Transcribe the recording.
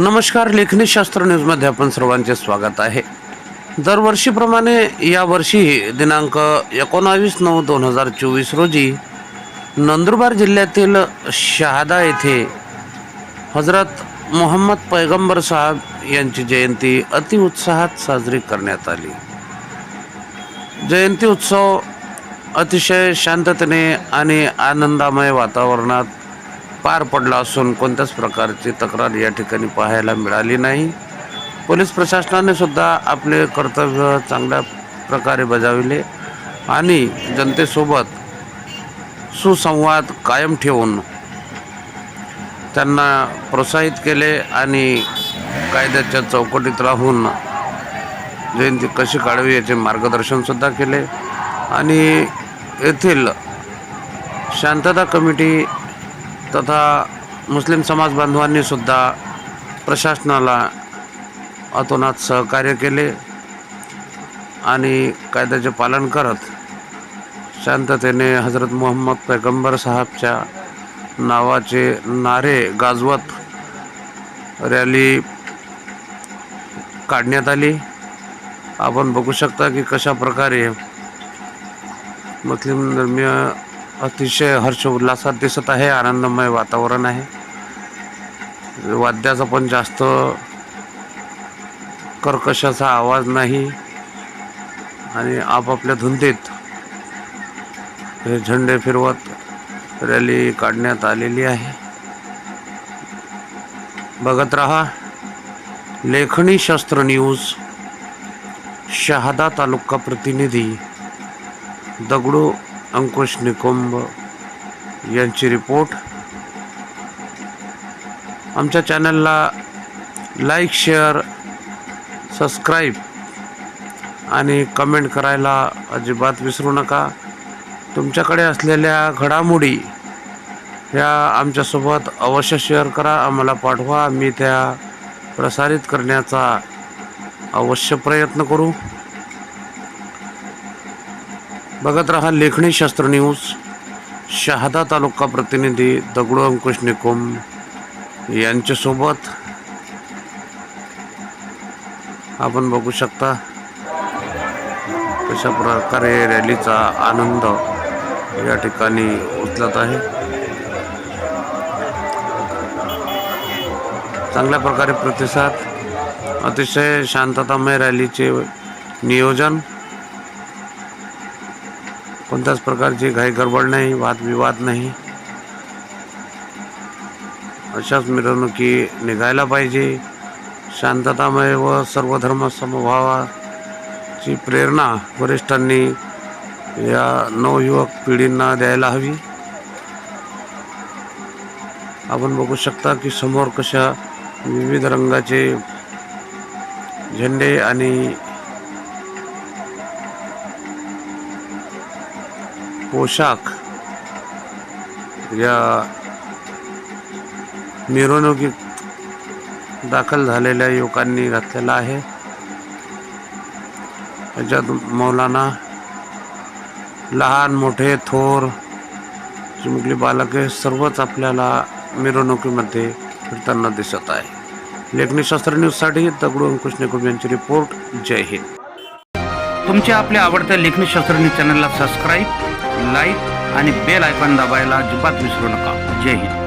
नमस्कार लेखनी शास्त्र न्यूजमध्ये आपण सर्वांचे स्वागत आहे. दरवर्षीप्रमाणे यावर्षी दिनांक एकोणावीस नऊ दोन हजार चोवीस रोजी नंदुरबार जिल्ह्यातील शहादा येथे हजरत मोहम्मद पैगंबर साहेब यांची जयंती अतिउत्साहात साजरी करण्यात आली. जयंती उत्सव अतिशय शांततेने आणि आनंदामय वातावरणात पार पडला असून कोणत्याच प्रकारची तक्रार या ठिकाणी पाहायला मिळाली नाही. पोलीस प्रशासनाने सुद्धा आपले कर्तव्य चांगल्या प्रकारे बजाविले आणि जनतेसोबत सुसंवाद कायम ठेवून त्यांना प्रोत्साहित केले आणि कायद्याच्या चौकटीत राहून जयंती कशी काढावी याचे मार्गदर्शनसुद्धा केले. आणि येथील शांतता कमिटी तथा मुस्लिम समाज बांधवांनी सुद्धा प्रशासनाला अतोनात सहकार्य केले आणि कायद्याचे पालन करत शांततेने हजरत मोहम्मद पैगंबर साहेबच्या नावाचे नारे गाजवत रॅली काढण्यात आली. आपण बघू शकता की कशा प्रकारे मुस्लिम धर्मीय अतिशय हर्ष उल्हासात दिसत आहे आनंदमय वातावरण आहे. वाद्याचा पण जास्त कर्कशाचा आवाज नाही आणि आपापल्या धुंदीत हे झेंडे फिरवत रॅली काढण्यात आलेली आहे. बघत रहा लेखणी शस्त्र न्यूज शहादा तालुका प्रतिनिधी दगडू अंकुश निकुंभ यांची रिपोर्ट. आमच्या चॅनलला लाईक शेअर सबस्क्राईब आणि कमेंट करायला अजिबात विसरू नका. तुमच्याकडे असलेल्या घडामोडी ह्या आमच्यासोबत अवश्य शेअर करा. आम्हाला पाठवा. आम्ही त्या प्रसारित करण्याचा अवश्य प्रयत्न करू. बघत रहा लेखणी शास्त्र न्यूज शहादा तालुका प्रतिनिधी दगडू अंकुश निकुम यांच्यासोबत आपण बघू शकता कशा प्रकारे रॅलीचा आनंद या ठिकाणी उचलत आहे. चांगल्या प्रकारे प्रतिसाद अतिशय शांततामय रॅलीचे नियोजन कोणत्याच प्रकारची घाई गडबड नाही वादविवाद नाही. अशाच मिरवणुकी निघायला पाहिजे. शांततामय व सर्वधर्म समभावाची प्रेरणा वरिष्ठांनी या नवयुवक पिढींना द्यायला हवी. आपण बघू शकता की समोर कशा विविध रंगाचे झेंडे आणि पोशाख या मिरवणुकीत दाखल झालेल्या युवकांनी घातलेला आहे. त्याच्यात मौलाना लहान मोठे थोर चिमुकली बालके सर्वच आपल्याला मिरवणुकीमध्ये फिरताना दिसत आहे. लेखनीशास्त्र न्यूजसाठी दगडू अंकुश निकुम यांची रिपोर्ट. जय हिंद. तुमच्या आपल्या आवडत्या लेखनीशास्त्र न्यूज चॅनलला सबस्क्राईब लाईक आणि बेल आयकॉन दाबायला अजिबात विसरू नका. जय हिंद.